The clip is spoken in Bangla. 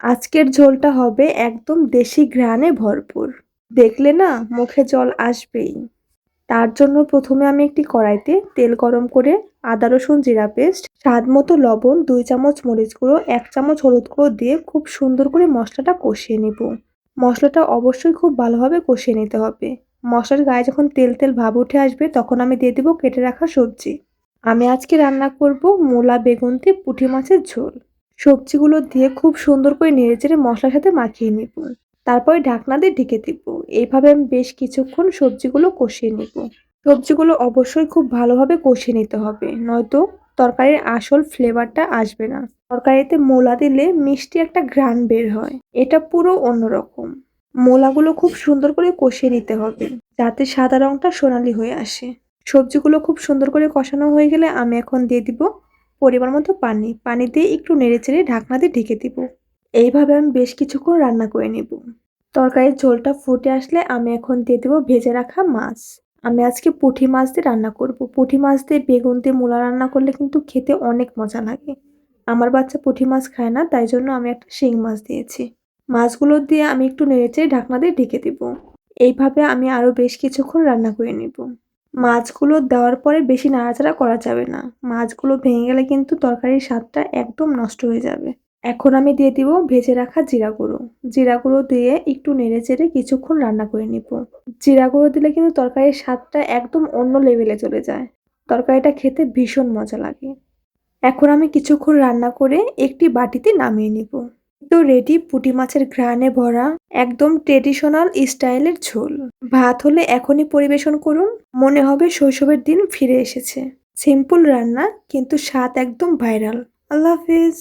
আজকের ঝোলটা হবে একদম দেশি ঘ্রাণে ভরপুর। দেখলে না, মুখে জল আসবেই। তার জন্য প্রথমে আমি একটি কড়াইতে তেল গরম করে আদা, রসুন, জিরা পেস্ট, স্বাদ মতো লবণ, দুই চামচ মরিচ গুঁড়ো, এক চামচ হলুদ গুঁড়ো দিয়ে খুব সুন্দর করে মশলাটা কষিয়ে নেব। মশলাটা অবশ্যই খুব ভালোভাবে কষিয়ে নিতে হবে। মশলার গায়ে যখন তেল তেল ভাব উঠে আসবে, তখন আমি দিয়ে দেবো কেটে রাখা সবজি। আমি আজকে রান্না করব মূলা, বেগুন দিয়ে পুঁটি মাছের ঝোল। সবজিগুলো দিয়ে খুব সুন্দর করে নেড়েচেড়ে মশলার সাথে মাখিয়ে নেব। তারপরে ঢাকনা দিয়ে ঢেকে দিব। এইভাবে আমি বেশ কিছুক্ষণ সবজিগুলো কষিয়ে নেব। সবজিগুলো অবশ্যই খুব ভালোভাবে কষিয়ে নিতে হবে, নয়তো তরকারির আসল ফ্লেভারটা আসবে না। তরকারিতে মোলা দিলে মিষ্টি একটা ঘ্রাণ বের হয়। এটা পুরো অন্যরকম। মোলাগুলো খুব সুন্দর করে কষিয়ে নিতে হবে, যাতে সাদা রংটা সোনালি হয়ে আসে। সবজিগুলো খুব সুন্দর করে কষানো হয়ে গেলে আমি এখন দিয়ে দিব পরিমাণ মতো পানি পানি দিয়ে একটু নেড়ে চেড়ে ঢাকনা দিয়ে ঢেকে দিব। এইভাবে আমি বেশ কিছুক্ষণ রান্না করে নেব। তরকারির ঝোলটা ফুটে আসলে আমি এখন দিয়ে দেবো ভেজে রাখা মাছ। আমি আজকে পুঁটি মাছ দিয়ে রান্না করব। পুঁটি মাছ দিয়ে বেগুন দিয়ে মূলা রান্না করলে কিন্তু খেতে অনেক মজা লাগে। আমার বাচ্চা পুঁটি মাছ খায় না, তাই জন্য আমি একটা শিং মাছ দিয়েছি। মাছগুলো দিয়ে আমি একটু নেড়ে নেড়েচেড়ে ঢাকনা দিয়ে ঢেকে দিব। এইভাবে আমি আরও বেশ কিছুক্ষণ রান্না করে নেব। মাছগুলো দেওয়ার পরে বেশি নাড়াচাড়া করা যাবে না। মাছগুলো ভেঙে গেলে কিন্তু তরকারির স্বাদটা একদম নষ্ট হয়ে যাবে। এখন আমি দিয়ে দিব ভেজে রাখা জিরা গুঁড়ো। জিরা গুঁড়ো দিয়ে একটু নেড়ে চেড়ে কিছুক্ষণ রান্না করে নিব। জিরা গুঁড়ো দিলে কিন্তু তরকারির স্বাদটা একদম অন্য লেভেলে চলে যায়। তরকারিটা খেতে ভীষণ মজা লাগে। এখন আমি কিছুক্ষণ রান্না করে একটি বাটিতে নামিয়ে নিব। তো রেডি পুঁটি মাছের ঘ্রাণে ভরা একদম ট্রেডিশনাল স্টাইলের ঝোল। ভাত হলে এখনই পরিবেশন করুন, মনে হবে শৈশবের দিন ফিরে এসেছে। সিম্পল রান্না, কিন্তু স্বাদ একদম ভাইরাল। আল্লাহ হাফিজ।